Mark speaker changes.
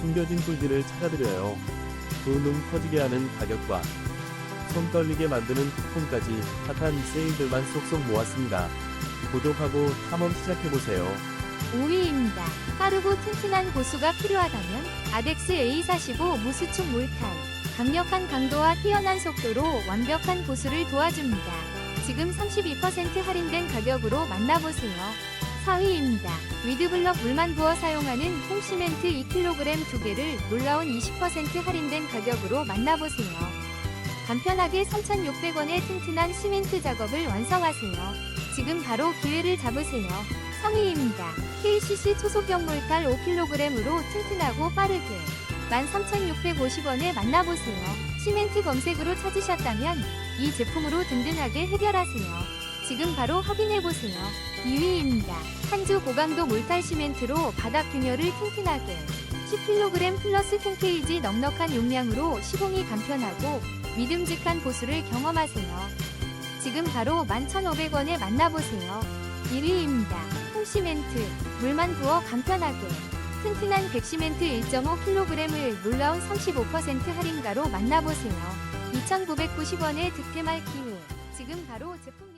Speaker 1: 숨겨진 꿀들을 찾아드려요. 두눈 커지게 하는 가격과 손 떨리게 만드는 쿠폰까지 핫한 세일들만 쏙쏙 모았습니다. 구독하고 탐험 시작해보세요.
Speaker 2: 5위입니다. 빠르고 튼튼한 보수가 필요하다면 아덱스 A45 무수축 몰탈. 강력한 강도와 뛰어난 속도로 완벽한 보수를 도와줍니다. 지금 32% 할인된 가격으로 만나보세요. 4위입니다. 위드블럭 물만 부어 사용하는 홈시멘트 2kg 2개를 놀라운 20% 할인된 가격으로 만나보세요. 간편하게 3,600원의 튼튼한 시멘트 작업을 완성하세요. 지금 바로 기회를 잡으세요. 3위입니다. KCC 초속형 몰탈 5kg으로 튼튼하고 빠르게 13,650원에 만나보세요. 시멘트 검색으로 찾으셨다면 이 제품으로 든든하게 해결하세요. 지금 바로 확인해보세요. 2위입니다. 한주 고강도 몰탈 시멘트로 바닥 균열을 튼튼하게 10kg 플러스 캔케이지 넉넉한 용량으로 시공이 간편하고 믿음직한 보수를 경험하세요. 지금 바로 11,500원에 만나보세요. 1위입니다. 홈시멘트, 물만 부어 간편하게. 튼튼한 백시멘트 1.5kg을 놀라운 35% 할인가로 만나보세요. 2,990원의 득템할 기회. 지금 바로 제품